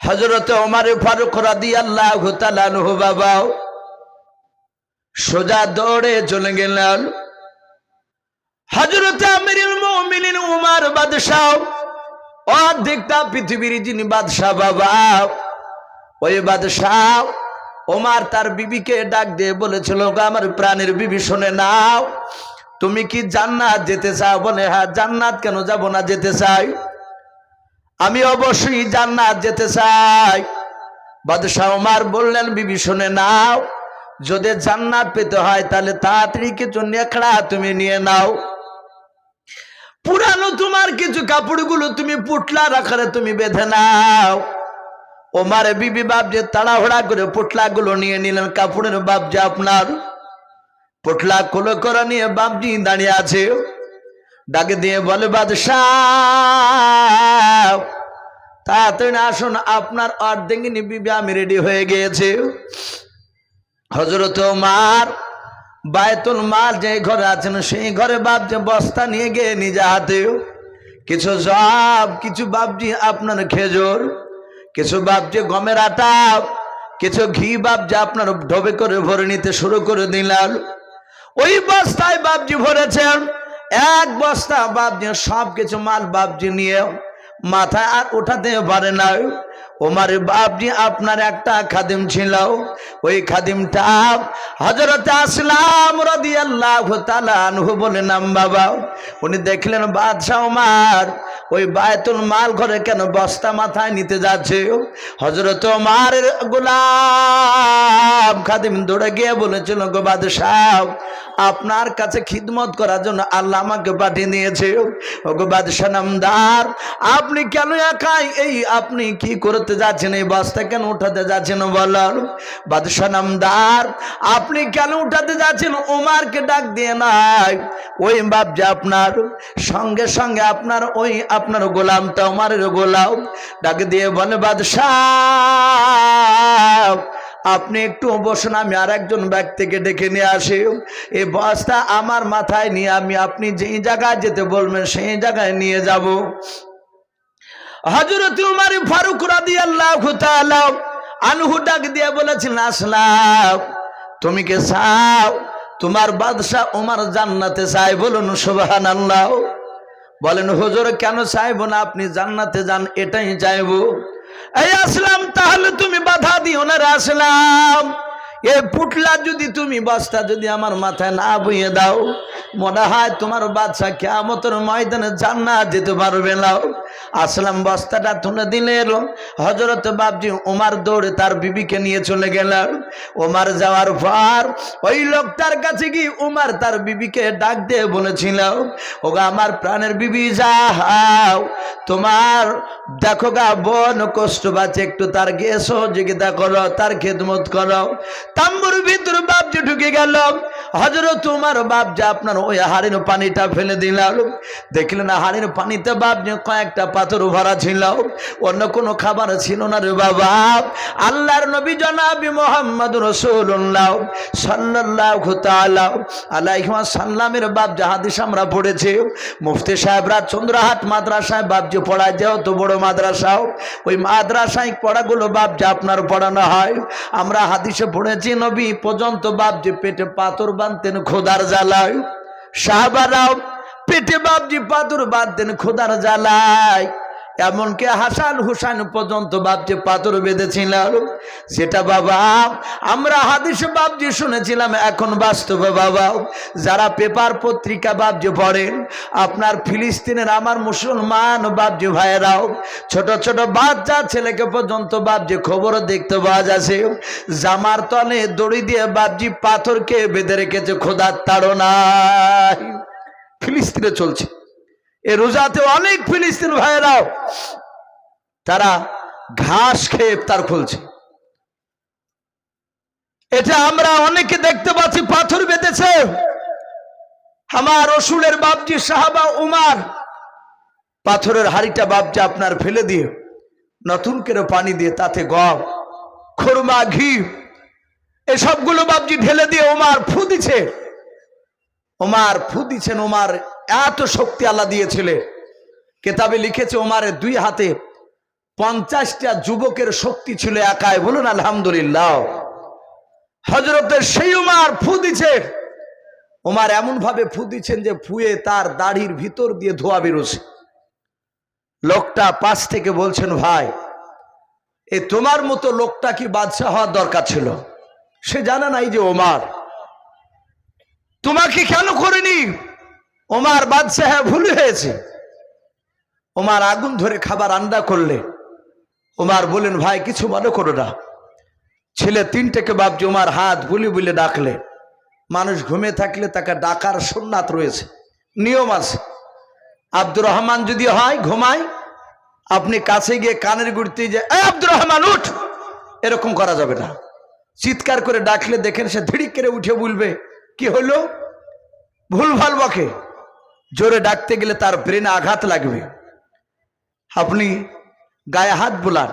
হজরত ওমারে ফারুক রাদি আল্লাহ তালানহু বাবাও সোজা দৌড়ে চলে গেলেন। হজরত আমিরুল মুমিনিন উমার বাদশাহ অর্ধেকটা পৃথিবীর যিনি বাদশাহ বাবা ওই বাদশাহ ওমার তার বিবিকে ডাক দিয়ে বলেছিল "গো, আমার প্রাণের বিবি শুনে নাও তুমি কি জান্নাত যেতে চাও? বলে হ্যাঁ জান্নাত কেন যাব না যেতে চাই? আমি অবশ্যই জান্নাত যেতে চাই। বাদশাহ ওমার বললেন, বিবি, শুনে নাও। যদি জান্নাত পেতে হয়, তাহলে তাড়াতাড়ি কিছু নেকড়া তুমি নিয়ে নাও। পুরানো তোমার কিছু কাপড়গুলো তুমি পুটলা রাখারে তুমি বেঁধে নাও। ওমারে বিবি বাপ যে তাড়াহুড়া করে পুটলাগুলো নিয়ে নিলেন, কাপড়ের বাপ যে আপনার পুটলা কুলো করে নিয়ে বাপজি দাঁড়িয়ে আছে। ডাকে দিয়ে বলে, বাদশাহ, তাড়াতাড়ি আসুন, আপনার অর্ধেঙ্গিনী বিবি, আমি রেডি হয়ে গিয়েছে। হজরত মার বায়তুল মাল যে ঘরে আছেন, সেই ঘরে বাপ যে বস্তা নিয়ে গিয়ে নিজে হাতে কিছু জব, কিছু বাপজি আপনার খেজুর, কিছু বাপজি গমের আটা, কিছু ঘি বাপজি আপনার ঢবে করে ভরে নিতে শুরু করে দিলাম ওই বস্তায় বাপজি ভরেছেন। এক বস্তা বাপজি সব কিছু মাল বাপজি নিয়ে মাথায় আর ওঠাতে পারে না। ওমার বাপজি আপনার একটা খাদিম ছিল। ওই খাদিমটা হজরত আসলাম রদি আল্লাহ বলে, নাম বাবা। উনি দেখলেন, বাদশাহ ওমার, ওই বায়তুল মাল ঘরে কেন বস্তা মাথায় নিতে যাচ্ছে? হজরত ওমার গোলাম খাদিম দৌড়ে গিয়ে বলেছিল, গো বাদশাহ, আপনার কাছে খিদমত করার জন্য আল্লাহ আমাকে পাঠিয়ে দিয়েছে। ও গো বাদশাহ নামদার, আপনি কেন একাই এই, আপনি কি করতে যাচ্ছেন, এই বস্তা কেন উঠাতে যাচ্ছেন বলার? বাদশাহ নামদার, আপনি কেন উঠাতে যাচ্ছেন? ওমারকে ডাক দিয়ে নাই। ওই বাপ যে আপনার, সঙ্গে সঙ্গে আপনার ওই আপনার গোলামটা ওমারের গোলাম, ডাক দিয়ে বলে, বাদশাহ, আপনি একটু বসুন, আমি আর একজন ব্যক্তিকে ডেকে নিয়ে আসি। এই বস্তা আমার মাথায় নিয়ে আমি, আপনি যেই জায়গায় যেতে বলবেন, সেই জায়গায় নিয়ে যাব। হজরত উমার ফারুক রাদি আল্লাহ আনহু ডাক দিয়ে বলেছিলেন আসলাম। তুমি কে চাও? তোমার বাদশাহ উমার জান্নাতে চাই বলুন সুবাহান আল্লাহ বলেন, হুজুর, কেন চাইব না? আপনি জান্নাতে যান, এটাই চাইব। এই আসলাম, তাহলে তুমি বাধা দিও না আসলাম। এ পুটলা যদি তুমি বস্তা যদি আমার মাথায় না বইয়ে দাও, মনে হয় তোমার বাচ্চা কেমতর ময়দানে জান্নাত যেতে পারবে না। আসলাম, বস্তাটা তুলে দিলে এলো। হজরত বাবজি ওমার দৌড়ে তার বিবিকে নিয়ে চলে গেলেন। ওমার যাওয়ার পর ওই লোকটার কাছে কি উমার তার বিবিকে ডাক দিয়ে বলেছিল, ওগা, আমার প্রাণের বিবি, যাও। তোমার দেখো গা, বোন, কষ্ট বাচ্চা একটু তার গিয়ে সহযোগিতা করো, তার খেদমত করো। তাম্বুর ভিতর বাপজি ঢুকে গেল হজরত তোমার যে আপনার ওই হাড়ির পানিটা ফেলে দিলাম দেখলেন হাড়ির পানিতে বাপ যে কয়েকটা পাথর ভরা ছিল, অন্য কোনো খাবার ছিল না রে বাবা। আল্লাহর নবী জনাবি মোহাম্মদ রসুল্লাহ সাল্লাহ আলাইহিমা সাল্লামের বাপ জাহাদিস আমরা পড়েছি, মুফতি সাহেবরা চন্দ্রহাট মাদ্রাসায় বাপ যে পড়ায়, যেহেতু বড় মাদ্রাসাও, ওই মাদ্রাসায় পড়াগুলো যে আপনার পড়ানো হয়, আমরা হাদিসে পড়েছি নবী পর্যন্ত বাপ যে পেটে পাথর বাঁধতেন খোদার জ্বালায়। সাহাবারাও পেটে বাপজি পাথর বাঁধতেন খোদার জ্বালায়। এমনকি হাসান হুসান পর্যন্ত বাপজি পাথর বেঁধেছিল যেটা বাবা, আমরা হাদিস বাপজি শুনেছিলাম, এখন বাস্তবে বাবা, যারা পেপার পত্রিকা বাপজি পড়েন, আপনার ফিলিস্তিনের আমার মুসলমান বাপজি ভাইয়েরাও, ছোট ছোট বাচ্চা ছেলেকে পর্যন্ত বাপজি খবর দেখতে পাওয়া যাচ্ছে। জামার তলে দড়ি দিয়ে বাপজি পাথরকে বেঁধে রেখেছে, খোদার তাড়নায়। ফিলিস্তিনে চলছে। এ রোজাতে অনেক ফিলিস্তিন ভাইয়েরাও তারা ঘাস খেয়ে তার খুলছে। এটা আমরা অনেকে দেখতে পাচ্ছি, পাথর বেঁধেছে। আমার রসুলের বাপজি সাহাবা উমার, পাথরের হাড়িটা বাপজি আপনার ফেলে দিয়ে নতুন করে পানি দিয়ে তাতে গম, খোরমা, ঘি, এসবগুলো বাপজি ঢেলে দিয়ে ওমার ফু দিছে। ওমার ফু ওমার, এত শক্তি আল্লাহ দিয়েছিলে। কেতাবে লিখেছে ওমারের দুই হাতে পঞ্চাশটা যুবকের শক্তি ছিল একাই। বলুন, আলহামদুলিল্লাহ। হজরতের সেই উমার ফু দিছে। ওমার এমন ভাবে ফু দিচ্ছেন যে ফুয়ে তার দাড়ির ভিতর দিয়ে ধোয়া বেরোছে। লোকটা পাশ থেকে বলছেন, ভাই, এ তোমার মতো লোকটা কি বাদশাহ হওয়ার দরকার ছিল? সে জানা নাই যে ওমার তোমাকে কেন করেনি? ওমার বাদশাহ ভুল হয়েছে। ওমার আগুন ধরে খাবার আন্ডা করলে। ওমার বলেন ভাই, কিছু মনে করো না। ছেলে তিনটেকে বাপজি ওমার হাত বুলি বুলি ডাকলে। মানুষ ঘুমে থাকলে তাকে ডাকার সোননাথ রয়েছে। নিয়ম আছে। আব্দুর রহমান যদি হয়, ঘুমায়। আপনি কাছে গিয়ে কানের গুড়তে যে আব্দুর রহমান, উঠ! এরকম করা যাবে না। চিৎকার করে ডাকলে দেখেন সে ধিড়িক করে উঠে বলবে কি হলো? ভুল ভালো বকে। জোরে ডাকতে গেলে তার ব্রেনে আঘাত লাগবে। আপনি গায়ে হাত বোলান।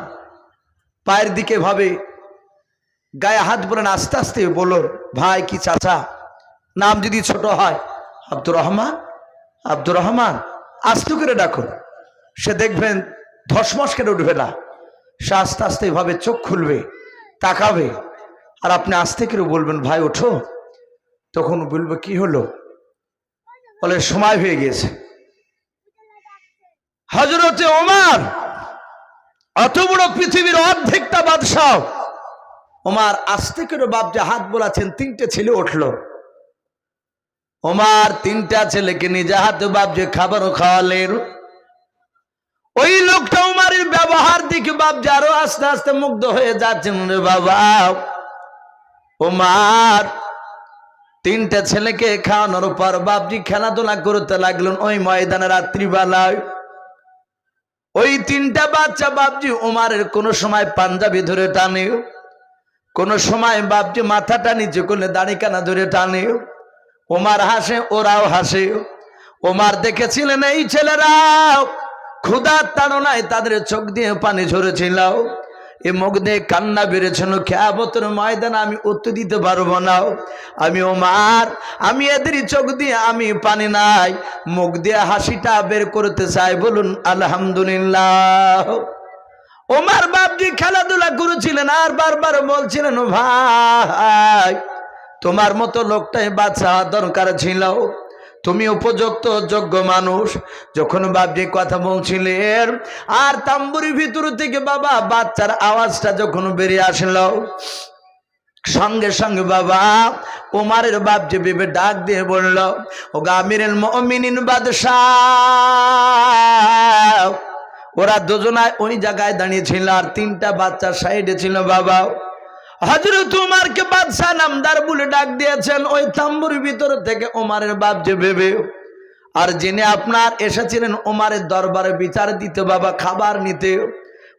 পায়ের দিকে ভাবে, গায়ে হাত বোলান, আস্তে আস্তে বলুন ভাই কি চাচা? নাম যদি ছোট হয়, আব্দুর রহমান? আব্দুর রহমান, আস্তে করে ডাকুন। সে দেখবেন ধসমস কেটে উঠবে না। সে আস্তে আস্তে এভাবে চোখ খুলবে, তাকাবে। আর আপনি আস্তে করে বলবেন, ভাই, ওঠো। তখন বলবে, কি হলো? বলে, সময় হয়ে গেছে হজরতে ওমার অত বড় পৃথিবীর অর্ধেকটা বাদশাহ। ওমার আস্তে করে বাপ যে হাত বোলাছেন তিনটে ছেলে উঠল। ওমার তিনটা ছেলেকে নিজে হাতে বাপ যে খাবারও খাওয়ালেন, ওই লোকটা উমারের ব্যবহার দিকে বাপ যে আরও আস্তে আস্তে মুগ্ধ হয়ে যাচ্ছেন রে বাবা। ওমার তিনটা ছেলেকে খাওয়ানোর পর বাপজি খেলাধুলা করতে লাগলেন ওই ময়দানে রাত্রিবেলায়। ওই তিনটা বাচ্চা বাপজি উমারের কোনো সময় পাঞ্জাবি ধরে টানে, কোনো সময় বাপজি মাথাটা নিচে করলে দাড়ি কানা ধরে টানে। ওমার হাসে, ওরাও হাসে। ওমার দেখেছিলেন, এই ছেলেরাও ক্ষুধার তাড়নায় তাদের চোখ দিয়ে পানি ঝরেছিল। এ মুখ দিয়ে কান্না বেড়েছিল খেয়াবতর ময়দান আমি উত্তর দিতে পারব না। আমি ওমার, আমি এদেরই চোখ দিয়ে আমি পানি নাই। মুখ দিয়ে হাসিটা বের করতে চাই, বলুন, আলহামদুলিল্লাহ। ওমার বাপজি খেলাধুলা করেছিলেন, আর বারবার বলছিলেন "ও ভাই, তোমার মতো লোকটাই বাচ্চা দরকার ছিল। তুমি উপযুক্ত, যোগ্য মানুষ। যখন বাপজি কথা বলছিলেন, আর তাম্বুরির ভিতর থেকে বাবা, বাচ্চার আওয়াজটা যখন বেরিয়ে আসলো, সঙ্গে সঙ্গে বাবা ওমারের বাপ যে বেবে ডাক দিয়ে বলল ও গামিরের মমিনিন বাদশাহ। ওরা দুজনায় ওই জায়গায় দাঁড়িয়েছিল আর তিনটা বাচ্চা সাইডে ছিল বাবা। হজরত উমারকে বাদশাহ নামদার বলে ডাক দিয়েছেন, ওই তাম্বুর ভিতর থেকে ওমারের বাপ যে ভেবে, আর যিনি আপনার এসেছিলেন ওমারের দরবারে বিচার দিতে, বাবা খাবার নিতে,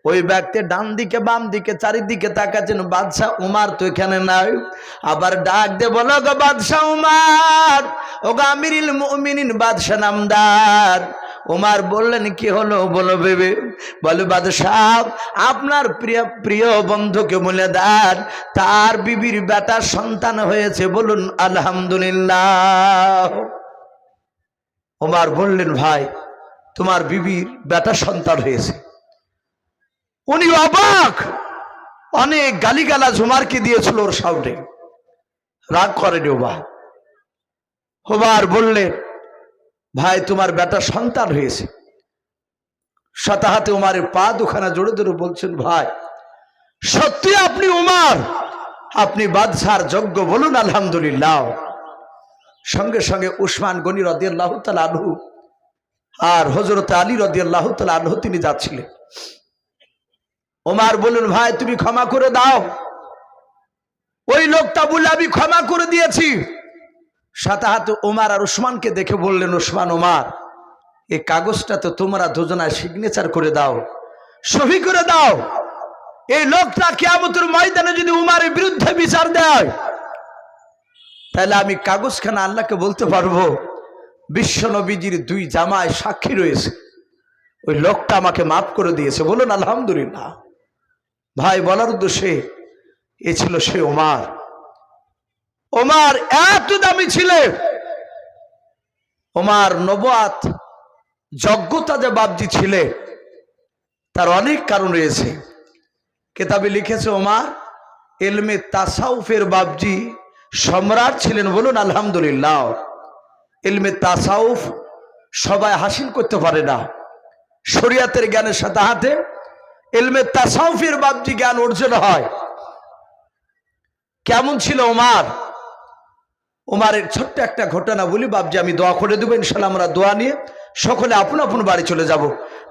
ওই ব্যক্তি ডান দিকে বাম দিকে চারিদিকে তাকাচ্ছেন, বাদশাহ উমার তো এখানে নাই। আবার ডাক দে বলো গো বাদশাহ উমার ও গো আমিরিল মুমিনিন বাদশাহ নামদার উমার বললেন, কি হলো? বলো ভেবে বলে, বাদশাহ, আপনার প্রিয় প্রিয় বন্ধুকে বলে দার তার বিবির বেটার সন্তান হয়েছে, বলুন, আলহামদুলিল্লাহ। ওমার বললেন, ভাই, তোমার বিবির বেটা সন্তান হয়েছে। উনি অবাক, অনেক গালিগালা ঝুমারকে দিয়েছিল ওর সামনে। রাগ করেনি ওবা ওবার বললেন ভাই, তোমার বেটা সন্তান হয়েছে। শতাহাতে উমারের পা দুখানা জোরে জোরে বলছেন, ভাই, সত্যি আপনি উমার? আপনি বাদশার যজ্ঞ বলুন, আলহামদুলিল্লাহ। সঙ্গে সঙ্গে উসমান গনি রদিয়াল্লাহ তাল আনহু আর হজরত আলী রদিয়াল্লাহ তাল আনহু তিনি যাচ্ছিলেন। ওমার বলুন ভাই, তুমি ক্ষমা করে দাও। ওই লোকটা বলে আমি ক্ষমা করে দিয়েছি। সাতাহাত ওমার আর উসমানকে দেখে বললেন উসমান ওমার, এই কাগজটা তো তোমরা দুজনায় সিগনেচার করে দাও, সহি করে দাও। এই লোকটা কেয়ামতের ময়দানে যদি উমারের বিরুদ্ধে বিচার দেয়, তাহলে আমি কাগজখানা আল্লাহকে বলতে পারব, বিশ্ব নবীজির দুই জামায় সাক্ষী রয়েছে। ওই লোকটা আমাকে মাফ করে দিয়েছে। বলুন, আলহামদুলিল্লাহ। ভাই, বলার উদ্দেশ্যে এ ছিল সে ওমার। ওমার এত দামি ছিলে। ওমার নবাত যোগ্যতা যে বাবজি ছিলেন তার অনেক কারণ রয়েছে। কেতাবে লিখেছে, ওমার, এলমে তাসাউফের বাবজি সম্রাট ছিলেন বলুন, আলহামদুলিল্লাহ। এলমে তাসাউফ সবাই হাসিল করতে পারে না। শরিয়াতের জ্ঞানের সাথে হাতে এলমে তাসাউফের বাবজি জ্ঞান অর্জন হয়। কেমন ছিল ওমার? ওমারের ছোট্ট একটা ঘটনা বলি বাবজি আমি দোয়া করে দেবো, ইনশাল্লাহ আমরা দোয়া নিয়ে সকলে আপন আপন বাড়ি চলে যাব।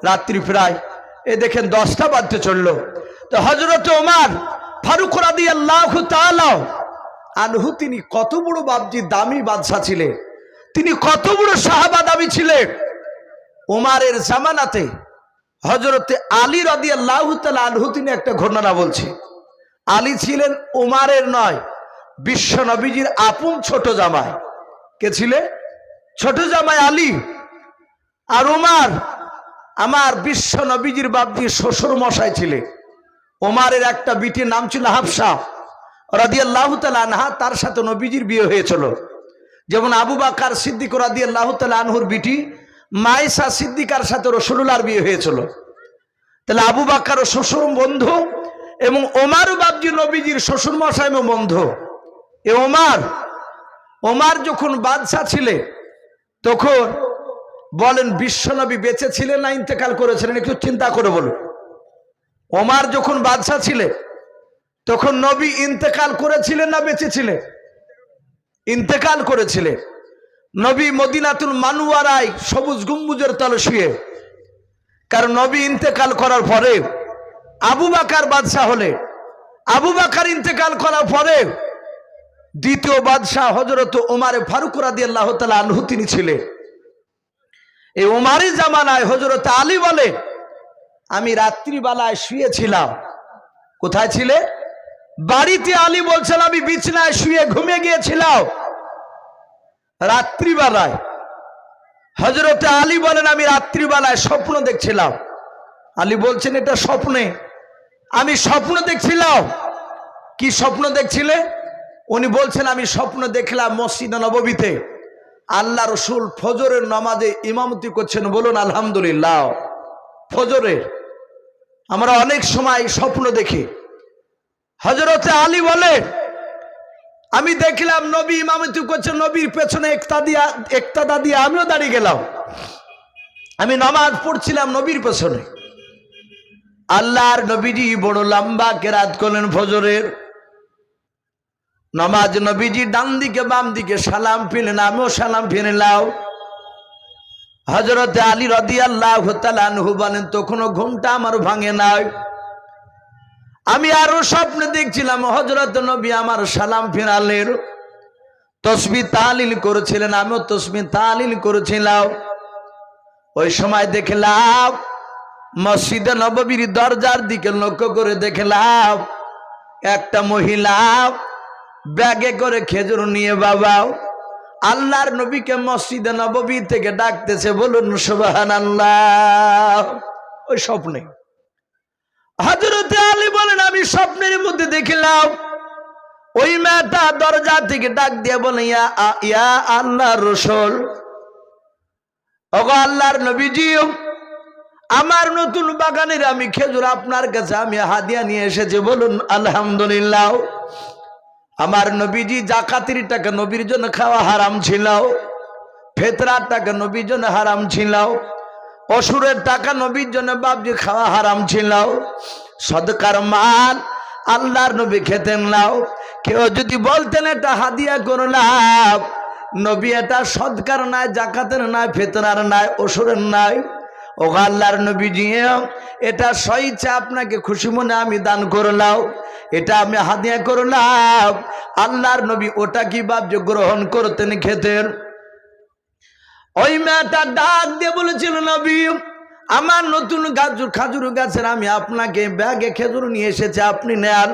রাত্রি প্রায়, এ দেখেন দশটা বাজতে চলল। তো হজরত ওমার ফারুক রাদি আল্লাহ আনহু, তিনি কত বড় বাবজি দামি বাদশাহ ছিলেন। তিনি কত বড় সাহাবা, দামি ছিলেন। ওমারের জামানাতে হজরতে আলী রাদি আল্লাহ আনহু, তিনি একটা ঘটনা বলছে। আলী ছিলেন ওমারের নয় বিশ্ব নবীজির আপন ছোট জামাই। কে ছিলেন ছোট জামাই আলী আর ওমার আমার বিশ্ব নবীজির বাবজি শ্বশুর মশাই ছিলেন ওমারের একটা বিটির নাম ছিল হাফসা রাদিয়াল্লাহ আনহা, তার সাথে নবীজির বিয়ে হয়েছিল। যেমন আবু বাকার সিদ্দিক রাদিয়াল্লাহ আনহুর বিটি মাইসা সিদ্দিকার সাথে রসুল্লাহর বিয়ে হয়েছিল। তাহলে আবু বাকার শ্বশুর বন্ধু এবং ওমার বাবজি নবীজির শ্বশুর মশাই বন্ধু। এ ওমার ওমার যখন বাদশাহ ছিলে, তখন বলেন, বিশ্বনবী বেঁচে ছিলেন না, ইন্তেকাল করেছিলেন, একটু চিন্তা করে বলুন। ওমার যখন বাদশাহ ছিলেন তখন নবী ইন্তেকাল করেছিলেন না বেঁচে ছিলেন? ইন্তেকাল করেছিলেন। নবী মদিনাতুল মানুয়ারায় সবুজ গম্বুজের তলে শুয়ে, কারণ নবী ইন্তেকাল করার পরে আবু বাকার বাদশাহ হলে, আবু বাকার ইন্তেকাল করার পরে দ্বিতীয় বাদশাহ হজরত ওমারে ফারুক রাদি আল্লাহ তালা আনহু তিনি ছিলেন। এই ওমারি জামানায় হজরত আলী বলে, আমি রাত্রিবেলায় শুয়েছিলাম। কোথায় ছিলে? বাড়িতে আলী বলছেন, আমি বিছনায় শুয়ে ঘুমিয়ে গিয়েছিলাম। রাত্রিবেলায় হজরতে আলী বলেন, আমি রাত্রিবেলায় স্বপ্ন দেখছিলাম। আলী বলছেন, এটা স্বপ্নে। আমি স্বপ্ন দেখছিলাম। কি স্বপ্ন দেখছিলে? উনি বলছেন, আমি স্বপ্ন দেখলাম মসজিদ নববীতে। আল্লাহ রসুল ফজরের নামাজে ইমামতি করছেন বলুন, আলহামদুলিল্লাহ। ফজরের। আমরা অনেক সময় স্বপ্ন দেখি। হজরতে আলী বলে, আমি দেখলাম নবী ইমামতি করছে নবীর পেছনে একতা দিয়া একতাদা দিয়ে আমিও দাঁড়িয়ে গেলাম। আমি নামাজ পড়ছিলাম নবীর পেছনে। আল্লাহর নবীজি বড় লম্বা কেরাত করলেন ফজরের। নামাজ নবীজি ডান দিকে বাম দিকে সালাম ফিরলেন আমিও সালাম ফিরলাম হজরতে আলী রদি আল্লাহ তালানহু বলেন, তখনও ঘুমটা আমার ভাঙে নাই। আমি আরও স্বপ্নে দেখছিলাম হজরত নবী আমার সালাম ফিরালেন। তসবি তালিল করেছিলেন, আমিও তসবি তালিল করেছিলাম। ওই সময় দেখলাম, মসজিদে নববীর দরজার দিকে লক্ষ্য করে দেখলাম, একটা মহিলা ব্যাগে করে খেজুর নিয়ে বাবা আল্লাহর নবীকে মসজিদে নববী থেকে ডাকতেছে, বলুন সুবাহান আল্লাহ ওই স্বপ্নে। হাজরতে আলী বলেন, আমি স্বপ্নের মধ্যে দেখিলাম। ওই মেয়েটা দরজা থেকে ডাক দিয়ে বলে, ইয়া আ- আল্লাহর রসুল। আল্লাহর নবীজি আমার নতুন বাগানের আমি খেজুর আপনার কাছে, আমি হাদিয়া নিয়ে এসেছি, বলুন আলহামদুলিল্লাহ। আমার নবীজি জাকাতির টাকা নবীর জন্য খাওয়া হারাম ছিল ফেতরার টাকা নবীর জন্য হারাম ছিল অসুরের টাকা নবীর জন্য বাবজি খাওয়া হারাম ছিল সদকার মাল আল্লাহর নবী খেতেন নাও কেউ যদি বলতেন এটা হাদিয়া করলাম নবী এটা সদকার নাই, জাকাতের নাই, ফেতরার নাই, অসুরের নাই। ও আল্লাহর নবীজি, এটা সইচ্ছে আপনাকে খুশি মনে আমি দান করলাম। এটা আমি হাদিয়া করলাম। আল্লাহর নবী ওটা কি যে গ্রহণ করতেন খেতেন ওই মেয়েটা ডাক দিয়ে বলেছিল, নবী, আমার নতুন গাজর খাজুর গাছের আমি আপনাকে ব্যাগে খেজুর নিয়ে এসেছি, আপনি নেন।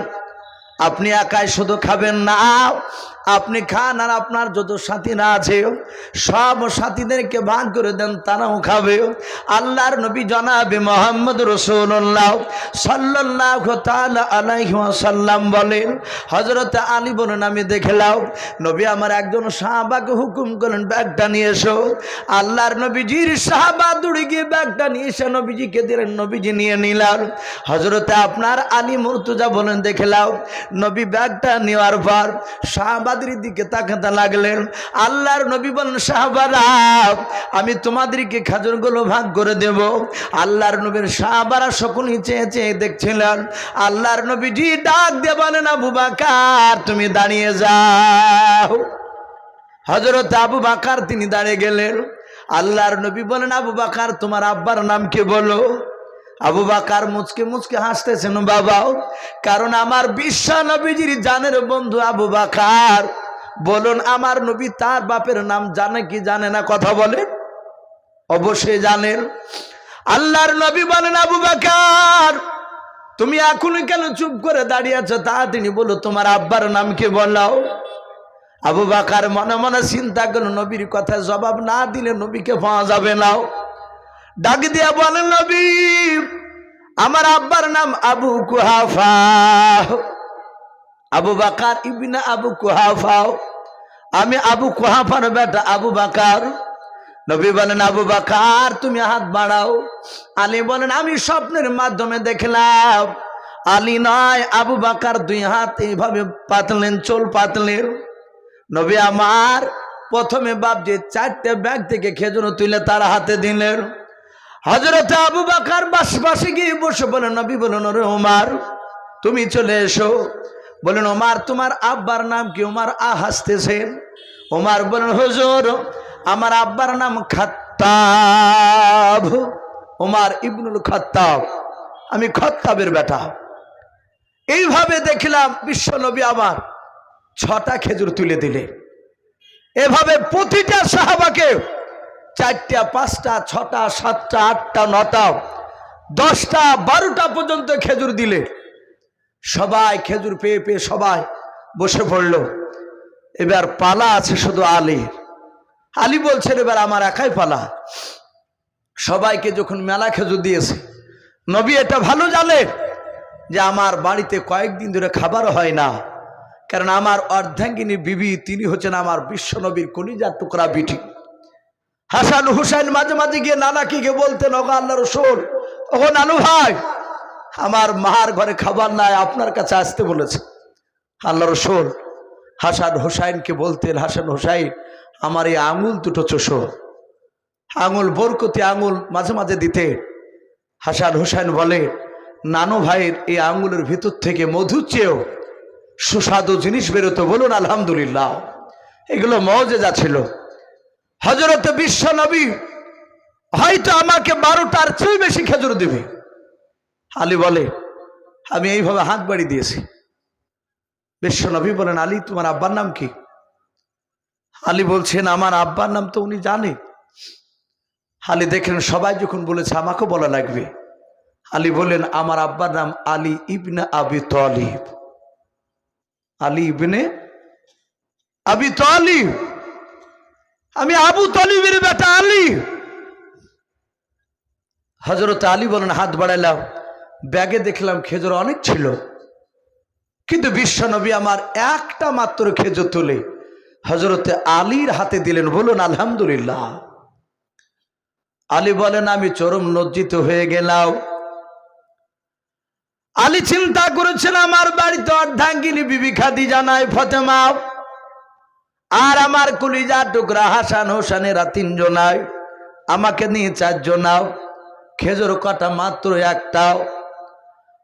আপনি একাই শুধু খাবেন না আপনি খান আর আপনার যত সাথীরা আছে, সব সাথীদেরকে ভাগ করে দেন, তারাও খাবে। আল্লাহর নবী জনাবে মোহাম্মদ রসুল্লাহ সাল্লাহ আলাইসাল্লাম বলেন হজরত আলী বলেন আমি দেখলাম নবী আমার একজন সাহাবাকে হুকুম করেন ব্যাগটা নিয়ে এসো। আল্লাহর নবীজির সাহাবা দৌড়ে গিয়ে ব্যাগটা নিয়ে এসে নবীজিকে দিলেন, নবীজি নিয়ে নিলাম হজরতে আপনার আলী মুর্তুজা বলেন দেখলাম নবী ব্যাগটা নেওয়ার পর শাহবাদের দিকে তাকাতে লাগলেন। আল্লাহর নবী বলেন শাহবারা আমি তোমাদেরকে খাজুরগুলো ভাগ করে দেব। আল্লাহর নবীর শাহবারা সকলেই চেয়ে চেয়ে দেখছিলেন, আল্লাহর নবীজি ডাক দিয়ে বলেন, আবু বাকার, তুমি দাঁড়িয়ে যাও। হজরত আবু বাকার তিনি দাঁড়িয়ে গেলেন। আল্লাহর নবী বলেন, আবু বাকার, তোমার আব্বার নাম কে বলো? আবু বাকার মুচকে মুচকে হাসতেছেন বাবাও কারণ আমার বিশ্ব নবীজির জানের বন্ধু আবু বাকার। বলুন, আমার নবী তার বাপের নাম জানে কি জানে না, কথা বলে অবশ্যই জানেন। আল্লাহর নবী বলেন, আবু বাকার, তুমি এখনই কেন চুপ করে দাঁড়িয়ে আছো? তা তিনি বলো তোমার আব্বার নাম কি বলাও? আবু বাকার মনে মনে চিন্তা করল, নবীর কথা জবাব না দিলে নবীকে পাওয়া যাবে না। ডাক দিয়া বলেন, নবী, আমার আব্বার নাম আবু কুহাফা। আবু বাকার ইবিনা আবু কুহাফাও আমি আবু কুহাফার বেটা আবু বাকার। নবী বলেন, আবু বাকার, তুমি হাত বাড়াও। আলী বলেন, আমি স্বপ্নের মাধ্যমে দেখলাম। আলী নয়, আবু বাকার দুই হাত এইভাবে পাতলেন, চোল পাতলেন। নবী আমার প্রথমে বাপ যে চারটে ব্যাগ থেকে খেজুর তুলে তার হাতে দিলেন। হজরত আবু বাকার বাস বাসে গিয়ে বসে বলেন নবী বলেন রে ওমার, তুমি চলে এসো। বলেন, ওমার, তোমার আব্বার নাম কি? ওমার আ হাসতেছেন ওমার বলেন, হজর, আমার আব্বার নাম খাত্তাব। ওমার ইবনুল খাত্তাব, আমি খত্তাবের বেটা। এইভাবে দেখলাম বিশ্ব নবী আমার ছটা খেজুর তুলে দিলে এভাবে প্রতিটা সাহাবাকে চারটা, পাঁচটা, ছটা, সাতটা, আটটা, নটা, দশটা, বারোটা পর্যন্ত খেজুর দিলে। সবাই খেজুর পেয়ে পেয়ে সবাই বসে পড়ল। এবার পালা আছে শুধু আলী আলী বলছেন, এবার আমার একাই পালা। সবাইকে যখন মেলা খেজুর দিয়েছে, নবী, এটা ভালো জানে যে আমার বাড়িতে কয়েকদিন ধরে খাবার হয় না। কারণ আমার অর্ধাঙ্গিনী বিবি, তিনি হচ্ছেন আমার বিশ্বনবীর কলিজার টুকরা বিটি। হাসান হুসাইন মাঝে মাঝে গিয়ে নানাকে গিয়ে বলতেন, ওগো আল্লাহ রসুল, ওগো নানু ভাই, আমার মার ঘরে খাবার নাই, আপনার কাছে আসতে বলেছে। আল্লাহ রসুল হাসান হুসাইনকে বলতেন, হাসান হুসাইন, আমার এই আঙুল দুটো চোষো। আঙুল বরকতি আঙুল মাঝে মাঝে দিতে। হাসান হুসাইন বলে, নানু ভাইয়ের এই আঙুলের ভিতর থেকে মধু চেয়েও সুস্বাদু জিনিস বেরোতো, বলুন আলহামদুলিল্লাহ। এগুলো মজেজা ছিল। হজরত বিশ্ব নবী হয়তো আমাকে বারোটার চেয়ে বেশি খেজুর দেবে। আলী বলে, আমি এইভাবে হাত বাড়ি দিয়েছি। বিশ্ব নবী বলেন, আলী, তোমার আব্বার নাম কি? আলী বলছেন, আমার আব্বার নাম তো উনি জানে। আলী দেখেন সবাই যখন বলেছে আমাকে বলা লাগবে। আলী বলেন আমার আব্বার নাম আলী ইবনে আবি তলিব। আলী ইবনে আবি তলিব। আমি আবু তলিবের বেটা আলী। হজরত আলী বলেন, হাত বাড়াইলাম, ব্যাগে দেখলাম খেজুর অনেক ছিল। কিন্তু বিশ্বনবী আমার একটা মাত্র খেজুর তুলে হজরতে আলীর হাতে দিলেন, বলুন, আলহামদুলিল্লাহ। আলী বলেন, আমি চরম লজ্জিত হয়ে গেলাম। আলী চিন্তা করেছেন, আমার বাড়িতে অর্ধাঙ্গিনী বিবি খাদি জানায় ফতেমা। আর আমার কুলিজা টুকরা হাসান হোসানেরা তিনজনায় আমাকে নিয়ে চারজনাও খেজুর কটা মাত্র একটাও।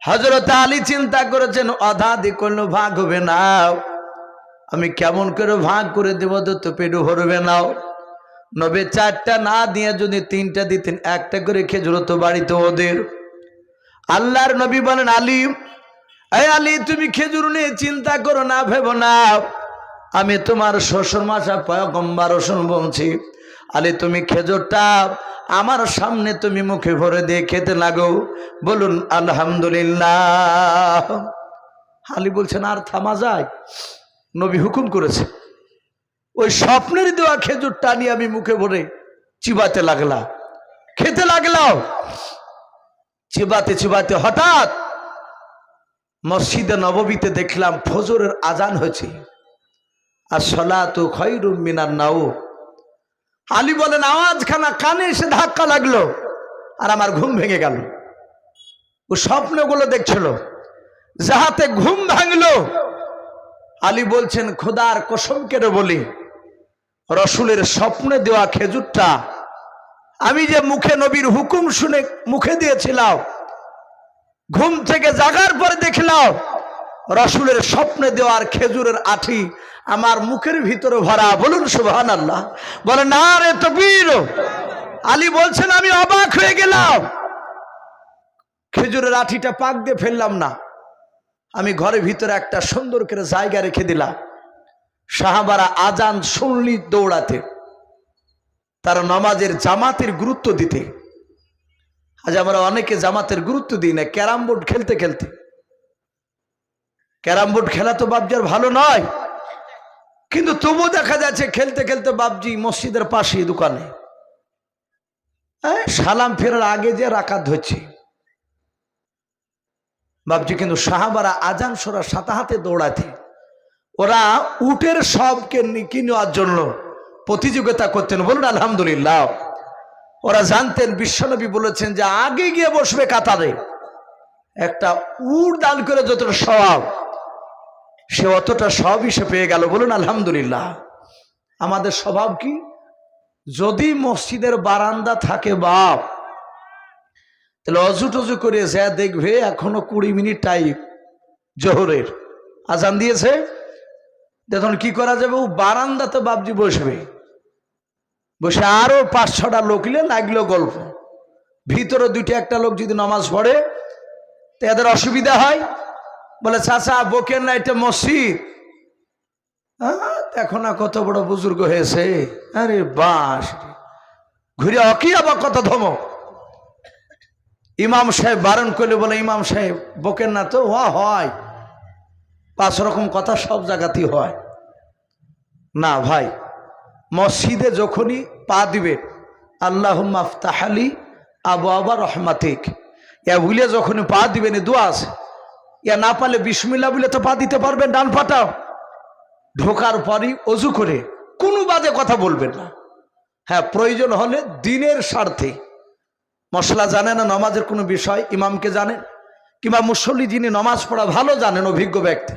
হজরত আলী চিন্তা করেছেন, অধা অধাদি করল ভাগ হবে না আমি কেমন করে ভাগ করে দেব তো পেটু ভরবে নাও নবে চারটা না দিয়ে যদি তিনটা দিতেন, একটা করে খেজুর তো বাড়িতে ওদের। আল্লাহর নবী বলেন, আলী এই আলী, তুমি খেজুর নিয়ে চিন্তা করো না, ভেবো না আমি তোমার শ্বশুর মাসা পয়গম্বার রসুন বলছি আলী, তুমি খেজুরটা আমার সামনে তুমি মুখে ভরে দিয়ে খেতে লাগো। বলুন, আলহামদুলিল্লাহ। আলী বলছেন, আর থামা যায়? নবী হুকুম করেছে। ওই স্বপ্নের দেওয়া খেজুরটা নিয়ে আমি মুখে ভরে চিবাতে লাগলাম। খেতে লাগলাম। চিবাতে চিবাতে হঠাৎ মসজিদে নববীতে দেখলাম ফজরের আজান হয়েছে। আর সলাতু খৈরুম মিনার নাও। আলী বলেন, আওয়াজখানা, কানে এসে ধাক্কা লাগল আর আমার ঘুম ভেঙে গেল। ও স্বপ্নগুলো দেখছিল, যাহাতে ঘুম ভাঙলো। আলী বলছেন, খোদার কসম কেড়ে বলি, রসুলের স্বপ্নে দেওয়া খেজুরটা আমি যে মুখে নবীর হুকুম শুনে মুখে দিয়েছিলাম, ঘুম থেকে জাগার পরে দেখলাম রসুলের স্বপ্নে দেওয়ার খেজুরের আঠি আমার মুখের ভিতরে ভরা। বলুন সুবহান আল্লাহ বলে, না রে তো বীর আলী বলছেন আমি অবাক হয়ে গেলাম। খেজুরের আঠিটা পাক দিয়ে ফেললাম না। আমি ঘরের ভিতরে একটা সুন্দর করে জায়গা রেখে দিলাম। সাহাবারা আজান শুনলি দৌড়াতে, তারা নমাজের জামাতের গুরুত্ব দিতে। আজ আমরা অনেকে জামাতের গুরুত্ব দিই না, ক্যারাম বোর্ড খেলতে খেলতে। ক্যারাম বোর্ড খেলা তো বাবজার ভালো নয়। কিন্তু তবু দেখা যাচ্ছে খেলতে খেলতে বাবজি মসজিদের পাশে দোকানে। হ্যাঁ, সালাম ফেরার আগে যে রাকাত ধরছে বাবজি কিন্তু সাহাবারা আজান সোরা সাতা হাতে দৌড়াতে। ওরা উটের সবকে নেওয়ার জন্য প্রতিযোগিতা করতেন। বলুন আলহামদুলিল্লাহ। ওরা জানতেন বিশ্বনবী বলেছেন যে আগে গিয়ে বসবে কাতারে। একটা উট দান করে যতটা স্বভাব সে অতটা সব সে পেয়ে গেল। বলুন, আলহামদুলিল্লাহ। আমাদের স্বভাব কি? যদি মসজিদের বারান্দা থাকে বাপ, তাহলে অজু টজু করে যা দেখবে, এখনও কুড়ি মিনিট টাইম জোহরের। আজান দিয়েছে? দেখুন, কি করা যাবে? ও বারান্দাতে বাবজি বসবে। বসে আরও পাঁচ, ছটা লোক ইলে লাগল গল্প। ভিতরে দুইটা, একটা লোক যদি নামাজ পড়ে তো এদের অসুবিধা হয় বলে, চাচা, বকের না এটা মসজিদ দেখো না কত বড় বুজুর্গ হয়েছে। আরে বাস ঘুরে অকি আবার কত ধমক? ইমাম সাহেব বারণ করলে বলে, ইমাম সাহেব বকেন না তো? হওয়া হয়। পাঁচ রকম কথা সব জায়গাতেই হয়। না ভাই, মসজিদে যখনই পা দিবে আল্লাহ মাফতাহালি আবু আবা রহমাতিক। ভুলে যখনই পা দিবেন দোয়া আছে। ইয়া না পালে বিসমিল্লা বলে তো পা দিতে পারবেন, ডান পাটাও। ঢোকার পরই অজু করে কোনো বাদে কথা বলবেন না। হ্যাঁ প্রয়োজন হলে দিনের স্বার্থে। মশলা জানে না নমাজের কোনো বিষয়, ইমামকে জানেন, কিংবা মুসল্লি যিনি নমাজ পড়া ভালো জানেন, অভিজ্ঞ ব্যক্তি,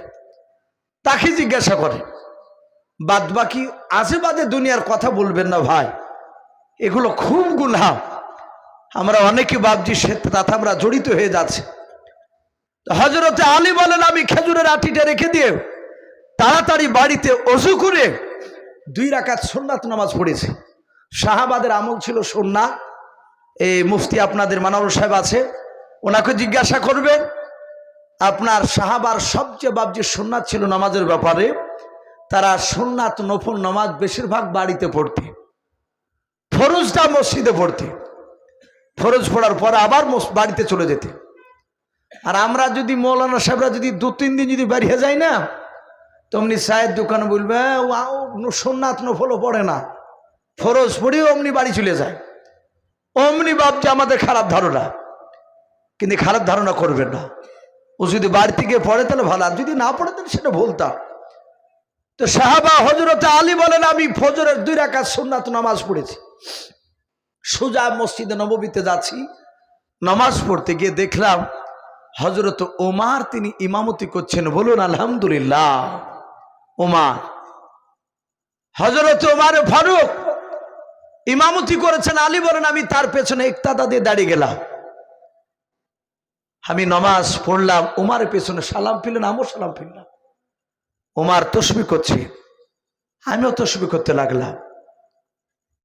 তাকে জিজ্ঞাসা করে বাদ বাকি আজে বাদে দুনিয়ার কথা বলবেন না ভাই, এগুলো খুব গুণা আমরা অনেকে ভাবছি সে তাতে আমরা জড়িত হয়ে যাচ্ছে। হজরতে আলী বলেন, আমি খেজুরের আটিটা রেখে দিয়ে তাড়াতাড়ি বাড়িতে অজু করে দুই রাকাত সোননাথ নামাজ পড়েছে। শাহাবাদের আমল ছিল সোননাথ এই মুফতি আপনাদের মানাউল সাহেব আছে, ওনাকে জিজ্ঞাসা করবেন, আপনার সাহাবার সবচেয়ে বাবজি সোননাথ ছিল নামাজের ব্যাপারে, তারা সোননাথ নফল নামাজ বেশিরভাগ বাড়িতে পড়তে, ফরজটা মসজিদে পড়তে, ফরজ পড়ার পর আবার বাড়িতে চলে যেতে। আর আমরা যদি মৌলানা সাহেবরা যদি দু তিন দিন যদি বেরিয়ে যাই না তমনি সাহেব দোকানে বলবে "ওয়াও, ন- সোননাথ নফলও পড়ে না। ফরজ পড়েও অমনি বাড়ি চলে যায়। অমনি ভাবছে আমাদের খারাপ ধারণা। কিন্তু খারাপ ধারণা করবেন না। ও যদি বাড়ি থেকে পড়ে তাহলে ভালো। আর যদি না পড়ে তাহলে সেটা ভুলতাম তো সাহাবা হজরত আলী বলেন আমি ফজরের দুই রাকাত সুন্নাত নামাজ পড়েছি। সোজা মসজিদে নববীতে যাচ্ছি। নামাজ পড়তে গিয়ে দেখলাম হজরত ওমার তিনি ইমামতি করছেন বলুন, আলহামদুলিল্লাহ। ওমার হজরত ওমার ফারুক ইমামতি করেছেন, আলী বলেন, আমি তার পেছনে একতাদা দিয়ে দাঁড়িয়ে গেলাম। আমি নমাজ পড়লাম উমারের পেছনে সালাম ফিরলেন, আমিও সালাম ফিরলাম। উমার তসবি করছে, আমিও তসবি করতে লাগলাম।